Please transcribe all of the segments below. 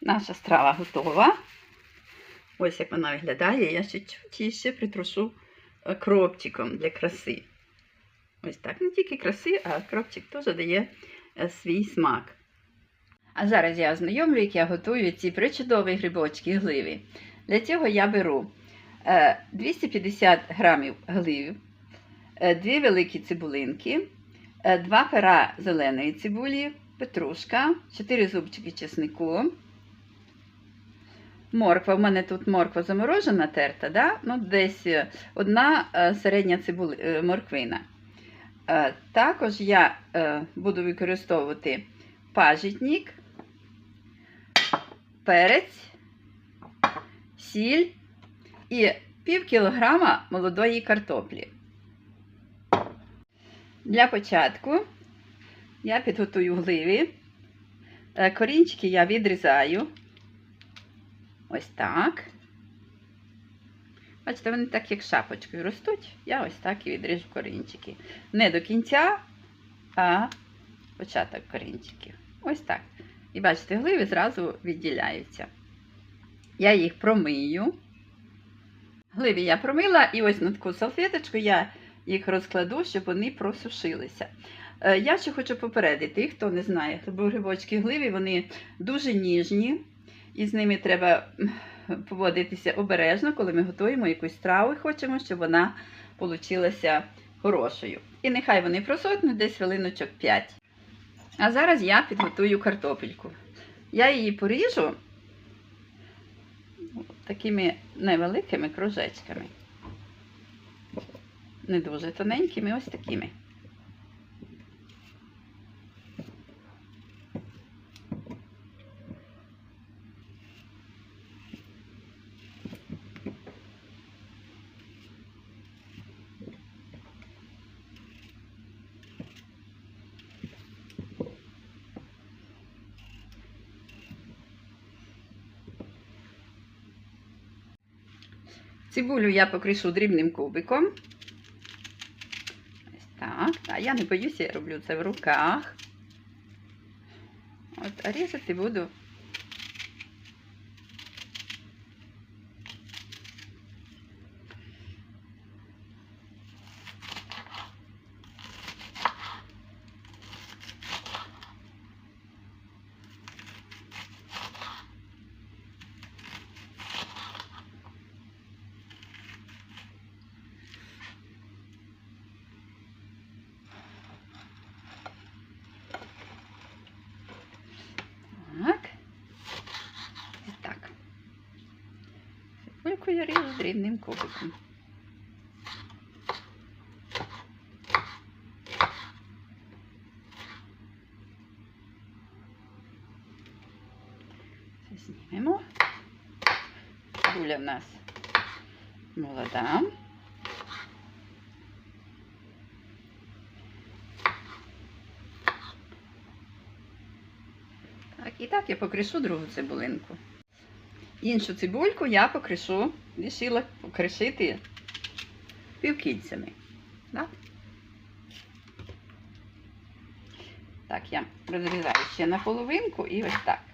Наша страва готова. Ось як вона виглядає. Я ще ще притрушу е, кропчиком для краси. Ось так, не тільки краси, а кропчик теж дає е, свій смак. А зараз я ознайомлю, як я готую ці причудові грибочки гливі. Для цього я беру е, 250 грамів гливів, е, дві великі цибулинки, е, два пера зеленої цибулі, петрушка, 4 зубчики чеснику. Морква, в мене тут морква заморожена терта, да? ну, десь е, одна е, середня цибули, е, морквина. Також я буду використовувати пажитник, перець, сіль і пів кілограма молодої картоплі. Для початку я підготую гливі. Е, Корінчики я відрізаю. Ось так. Бачите, вони так як шапочкою ростуть. Я ось так і відріжу корінчики. Не до кінця, а початок корінчиків. Ось так. І бачите, гливи зразу відділяються. Я їх промию. Гливі я промила, і ось на таку салфеточку я їх розкладу, щоб вони просушилися. Е, Я ще хочу попередити, хто не знає, бо грибочки гливі, вони дуже ніжні, і з ними треба поводитися обережно, коли ми готуємо якусь страву і хочемо, щоб вона получилася хорошою. І нехай вони просохнуть десь хвилиночок 5. А зараз я підготую картопельку. Я її поріжу такими невеликими кружечками. Не дуже тоненькими, ось такими. Цибулю я покришу дрібним кубиком. Ось так. А я не боюся, я роблю це в руках. От, а різати буду. Так. Ось так. Цибульку я ріжу кубиком. Це знімемо. Цибуля в нас молода. І так я покришу другу цибулинку. Іншу цибульку я покришу, рішила покришити півкільцями. Так? так, я розрізаю ще на половинку і ось так.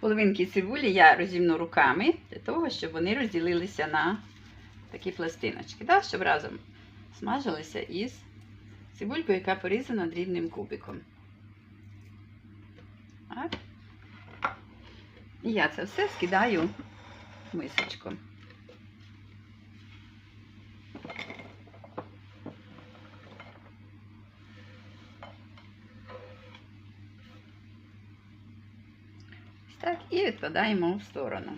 Половинки цибулі я розімну руками для того, щоб вони розділилися на такі пластиночки, да? щоб разом смажилися із цибулькою, яка порізана дрібним кубиком. Так. І я це все скидаю в мисочку. Так, і відкладаємо в сторону.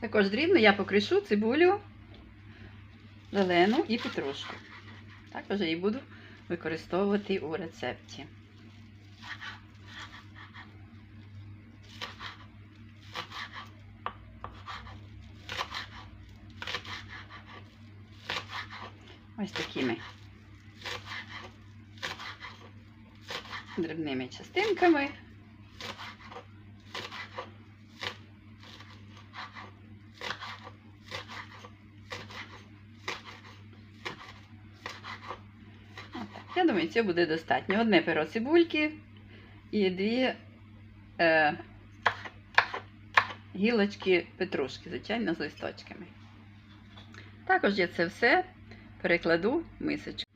Також дрібно я покришу цибулю, зелену і петрушку. Також її буду використовувати у рецепті. Ось такими. Дрібними частинками. Я думаю, цього буде достатньо. Одне перо цибульки і дві е, гілочки петрушки, звичайно, з листочками. Також я це все перекладу в мисочку.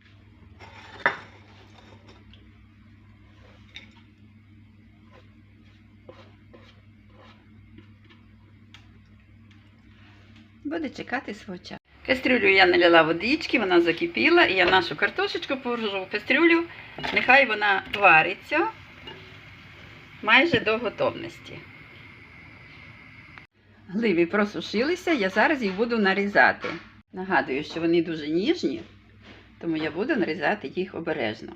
Буде чекати свого часу. Кастрюлю я налила водички, вона закипіла, і я нашу картошечку положу в кастрюлю. Нехай вона вариться майже до готовності. Гливі просушилися, я зараз їх буду нарізати. Нагадую, що вони дуже ніжні, тому я буду нарізати їх обережно.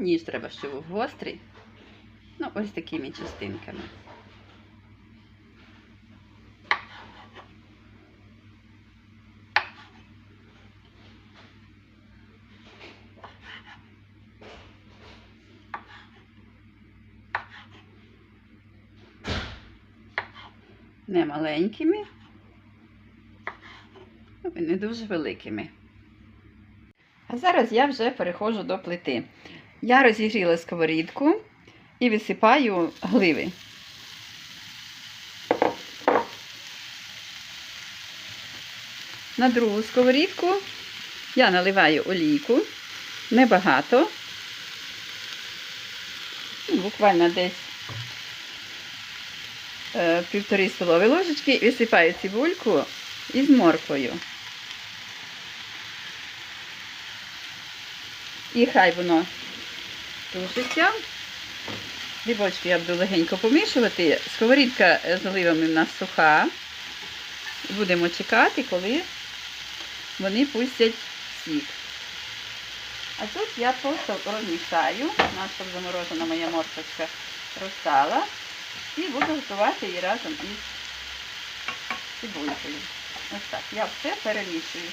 Ніж треба, щоб був гострий. Ну, ось такими частинками. Не маленькими, і не дуже великими. А зараз я вже переходжу до плити. Я розігріла сковорідку і висипаю гливи. На другу сковорідку я наливаю олійку, небагато, ну, буквально десь півтори столові ложечки висипаю цибульку із морквою. І хай воно тушиться. Грибочки я буду легенько помішувати. Сковорідка з оливами в нас суха. Будемо чекати, коли вони пустять сік. А тут я просто розмішаю, наша заморожена моя морквочка розстала. І буду готувати її разом із цибулькою. Ось так. Я все перемішую.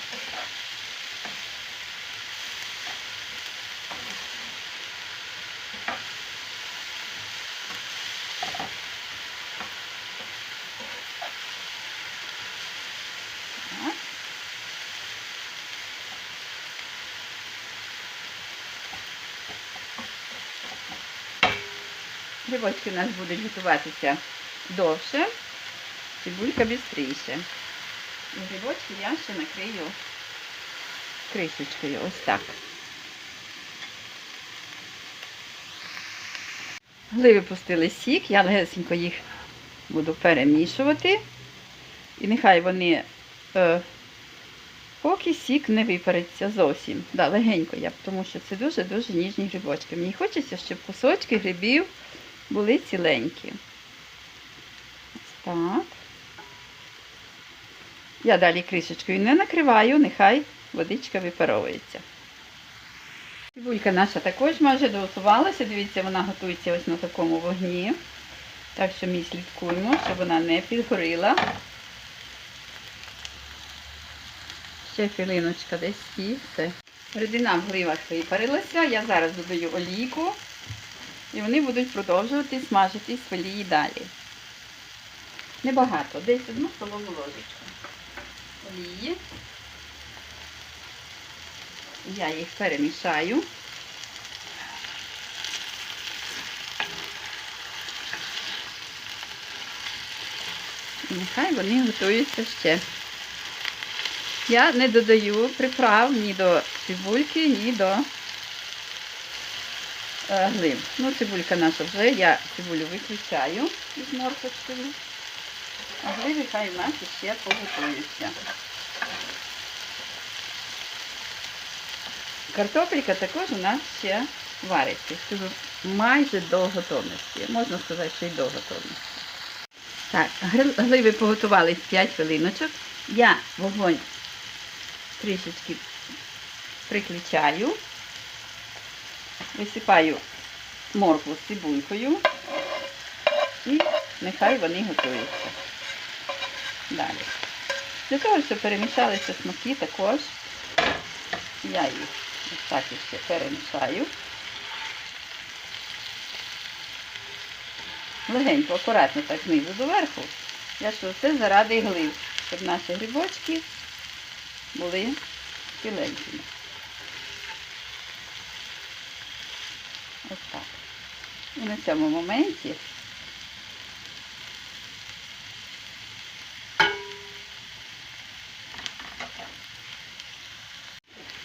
Грибочки у нас будуть готуватися довше, цибулька бістріше. І грибочки я ще накрию кришечкою. Ось так. Гливи пустили сік, я легесенько їх буду перемішувати. І нехай вони, е, поки сік не випариться зовсім. Да, легенько я, тому що це дуже-дуже ніжні грибочки. Мені хочеться, щоб кусочки грибів були ціленькі. Ось так. Я далі кришечкою не накриваю, нехай водичка випаровується. Цибулька наша також майже доготувалася. Дивіться, вона готується ось на такому вогні. Так що ми слідкуємо, щоб вона не підгоріла. Ще хвилиночка десь і все. Рідина в гливах випарилася. Я зараз додаю олійку. І вони будуть продовжувати смажитись в олії далі. Небагато, десь одну столову ложечку олії. Я їх перемішаю. Нехай вони готуються ще. Я не додаю приправ ні до цибульки, ні до глиб. Ну, цибулька наша вже, я цибулю виключаю із моркочкою. А гриби хай у нас ще поготуються. Картопелька також у нас ще вариться. Скажу, майже до готовності. Можна сказати, що й до готовності. Так, гливи поготувались 5 хвилиночок. Я вогонь трішечки приключаю, висипаю моркву з цибулькою і нехай вони готуються. Далі. Для того, щоб перемішалися смаки також Я їх ось так ще перемішаю. Легенько, акуратно так знизу до верху. Я що це заради глив, щоб наші грибочки були ціленькими. Так. І на цьому моменті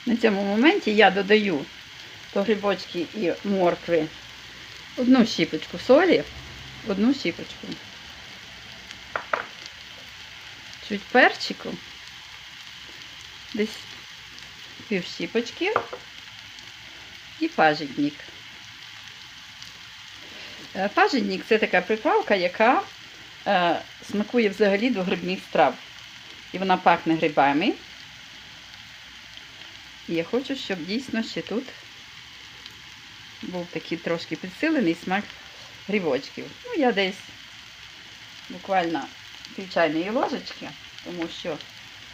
на цьому моменті я додаю до грибочки і моркви одну щіпочку солі, одну щіпочку. Чуть перчику, десь пів щіпочки і пажитник. Е, Пажитник це така приправка, яка е, смакує взагалі до грибних страв. І вона пахне грибами. І я хочу, щоб дійсно ще тут був такий трошки підсилений смак грибочків. Ну, я десь буквально пів чайної ложечки, тому що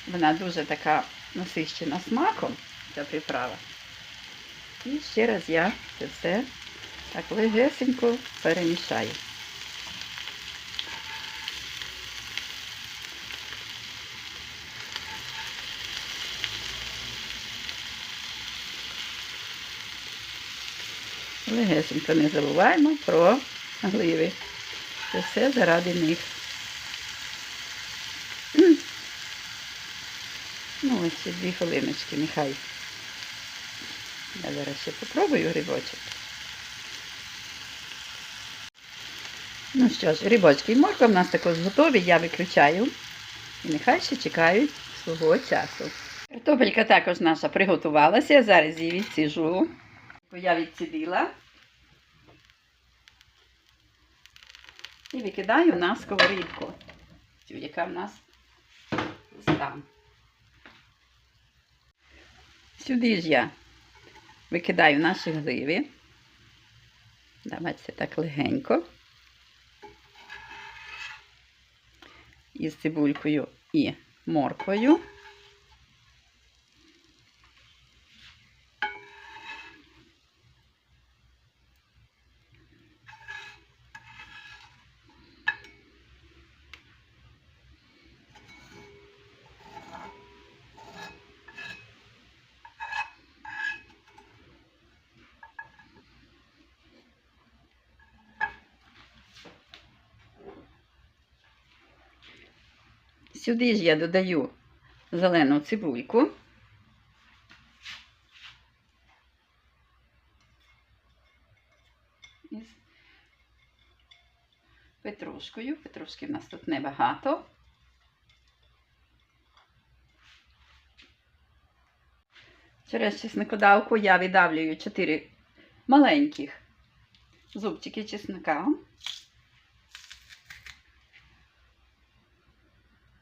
вона дуже така насищена смаком, ця приправа. І ще раз я це все так легесенько перемішаю. Легесенько не забуваємо про гливи. Це все заради них. Ну, ось ще дві хвилиночки, нехай. Я зараз ще попробую грибочок. Ну що ж, грибочки і морква в нас також готові, я виключаю. І нехай ще чекають свого часу. Картопелька також наша приготувалася, я зараз її відсіжу. Я відсідила. І викидаю на сковорідку, яка в нас там. Сюди ж я викидаю наші гливи. Давайте так легенько. Із цибулькою і морквою. Сюди ж я додаю зелену цибульку. Із петрушкою. Петрушки в нас тут небагато. Через чесникодавку я видавлюю 4 маленьких зубчики чесника.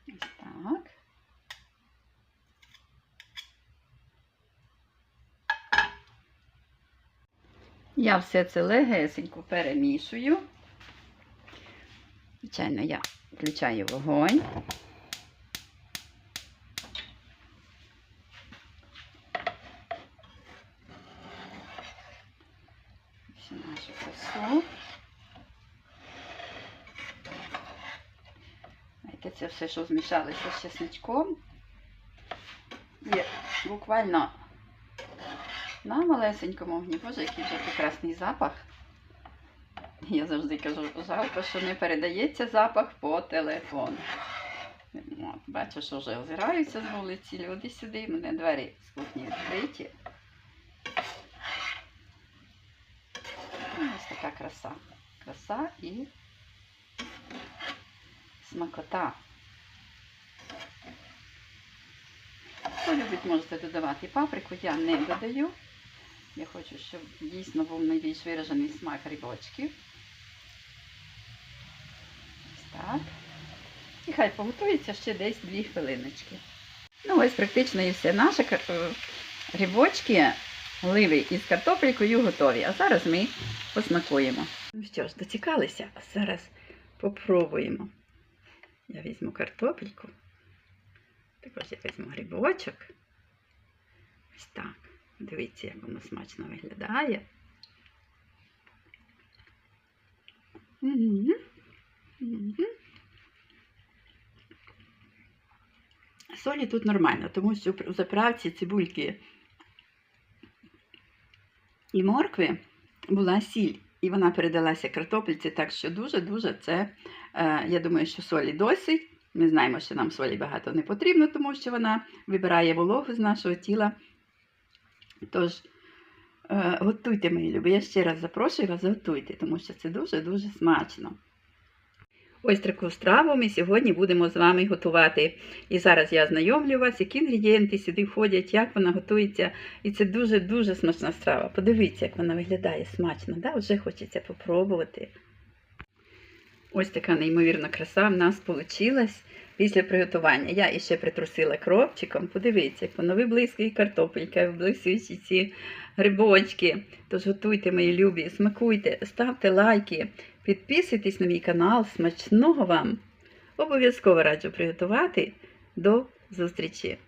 Ось так. Я все це легесенько перемішую. Звичайно, я включаю вогонь. Всю нашу красу. Знаєте, це все, що змішалося з чесничком. Є буквально на малесенькому огні. Боже, який вже прекрасний запах. Я завжди кажу, жалко, що не передається запах по телефону. От, бачу, що вже озираються з вулиці люди сюди, У мене двері з кухні відкриті. Ось така краса. Краса і смакота. Хто любить, можете додавати паприку, я не додаю. Я хочу, щоб дійсно був найбільш виражений смак грибочків. Ось так. І хай поготується ще десь 2 хвилиночки. Ну, ось практично і все. Наші е, грибочки, гливи із картопелькою готові. А зараз ми посмакуємо. Ну що ж, дочекалися, а зараз попробуємо. Я візьму картопельку. Також я візьму грибочок. Ось так. Дивіться, як воно смачно виглядає. Солі тут нормально, тому що у заправці цибульки і моркви була сіль, і вона передалася картопельці, так що дуже-дуже це, е, я думаю, що солі досить. Ми знаємо, що нам солі багато не потрібно, тому що вона вибирає вологу з нашого тіла. Тож, е, готуйте, мої любі. Я ще раз запрошую вас, готуйте, тому що це дуже-дуже смачно. Ось таку страву ми сьогодні будемо з вами готувати. І зараз я ознайомлю вас, які інгредієнти сюди входять, як вона готується. І це дуже-дуже смачна страва. Подивіться, як вона виглядає смачно. Да? Вже хочеться попробувати. Ось така неймовірна краса в нас вийшла після приготування. Я іще притрусила кропчиком. Подивіться, як воно виблискує картопелька, виблискуючи ці грибочки. Тож готуйте, мої любі, смакуйте, ставте лайки, підписуйтесь на мій канал. Смачного вам! Обов'язково раджу приготувати. До зустрічі!